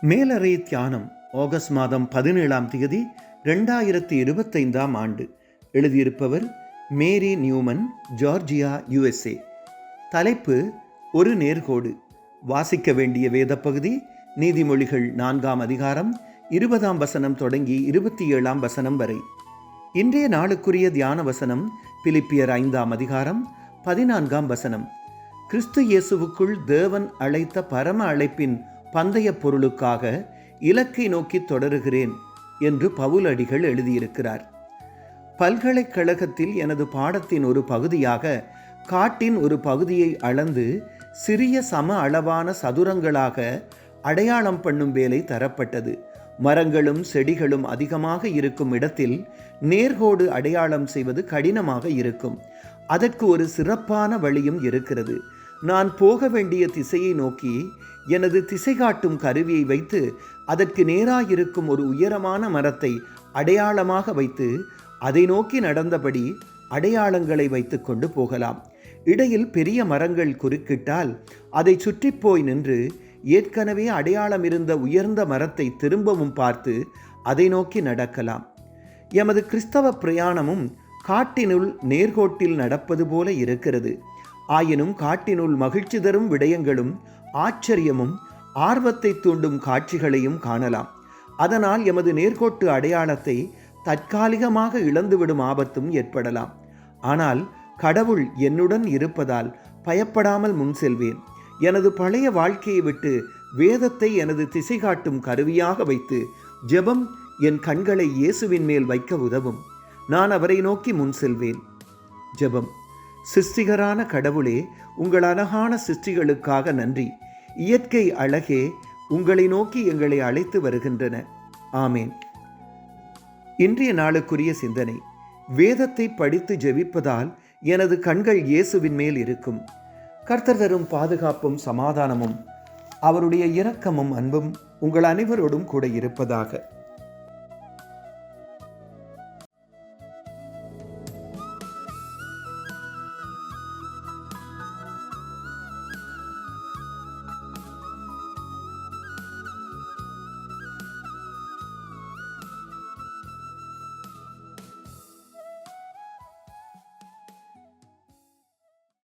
மேலறை தியானம் ஆகஸ்ட் மாதம் பதினேழாம் தேதி ரெண்டாயிரத்தி இருபத்தைந்தாம் ஆண்டு. எழுதியிருப்பவர் மேரி நியூமன் ஜார்ஜியா யுஎஸ்ஏ. தலைப்பு ஒரு நேர்கோடு. வாசிக்க வேண்டிய வேத பகுதி நீதிமொழிகள் நான்காம் அதிகாரம் இருபதாம் வசனம் தொடங்கி இருபத்தி ஏழாம் வசனம் வரை. இன்றைய நாளுக்குரிய தியான வசனம் பிலிப்பியர் ஐந்தாம் அதிகாரம் பதினான்காம் வசனம். கிறிஸ்து இயேசுவுக்குள் தேவன் அழைத்த பரம அழைப்பின் பந்தய பொருளுக்காக இலக்கை நோக்கி தொடருகிறேன் என்று பவுலடிகள் எழுதியிருக்கிறார். பல்கலைக்கழகத்தில் எனது பாடத்தின் ஒரு பகுதியாக காட்டின் ஒரு பகுதியை அளந்து சிறிய சம அளவான சதுரங்களாக அடையாளம் பண்ணும் வேலை தரப்பட்டது. மரங்களும் செடிகளும் அதிகமாக இருக்கும் இடத்தில் நேர்கோடு அடையாளம் செய்வது கடினமாக இருக்கும். அதற்கு ஒரு சிறப்பான வழியும் இருக்கிறது. நான் போக வேண்டிய திசையை நோக்கி எனது திசை காட்டும் கருவியை வைத்து அதற்கு நேராயிருக்கும் ஒரு உயரமான மரத்தை அடையாளமாக வைத்து அதை நோக்கி நடந்தபடி அடையாளங்களை வைத்து கொண்டு போகலாம். இடையில் பெரிய மரங்கள் குறுக்கிட்டால் அதை சுற்றி போய் நின்று ஏற்கனவே அடையாளம் இருந்த உயர்ந்த மரத்தை திரும்பவும் பார்த்து அதை நோக்கி நடக்கலாம். எமது கிறிஸ்தவ பிரயாணமும் காட்டினுள் நேர்கோட்டில் நடப்பது போல இருக்கிறது. ஆயினும் காட்டினுள் மகிழ்ச்சி தரும் விடயங்களும் ஆச்சரியமும் ஆர்வத்தை தூண்டும் காட்சிகளையும் காணலாம். அதனால் எமது நேர்கோட்டு அடையாளத்தை தற்காலிகமாக இழந்துவிடும் ஆபத்தும் ஏற்படலாம். ஆனால் கடவுள் என்னுடன் இருப்பதால் பயப்படாமல் முன் செல்வேன். எனது பழைய வாழ்க்கையை விட்டு வேதத்தை எனது திசை காட்டும் கருவியாக வைத்து ஜெபம் என் கண்களை இயேசுவின் மேல் வைக்க உதவும். நான் அவரை நோக்கி முன் செல்வேன். ஜெபம். சிஷ்டிகரான கடவுளே உங்கள் அழகான சிருஷ்டிகளுக்காக நன்றி. இயற்கை அழகே உங்களை நோக்கி எங்களை அழைத்து வருகின்றன. ஆமேன். இன்றைய நாளுக்குரிய சிந்தனை வேதத்தை படித்து ஜெபிப்பதால் எனது கண்கள் இயேசுவின் மேல் இருக்கும். கர்த்தர் தரும் பாதுகாப்பும் சமாதானமும் அவருடைய இரக்கமும் அன்பும் உங்கள் அனைவரோடும் கூட இருப்பதாக.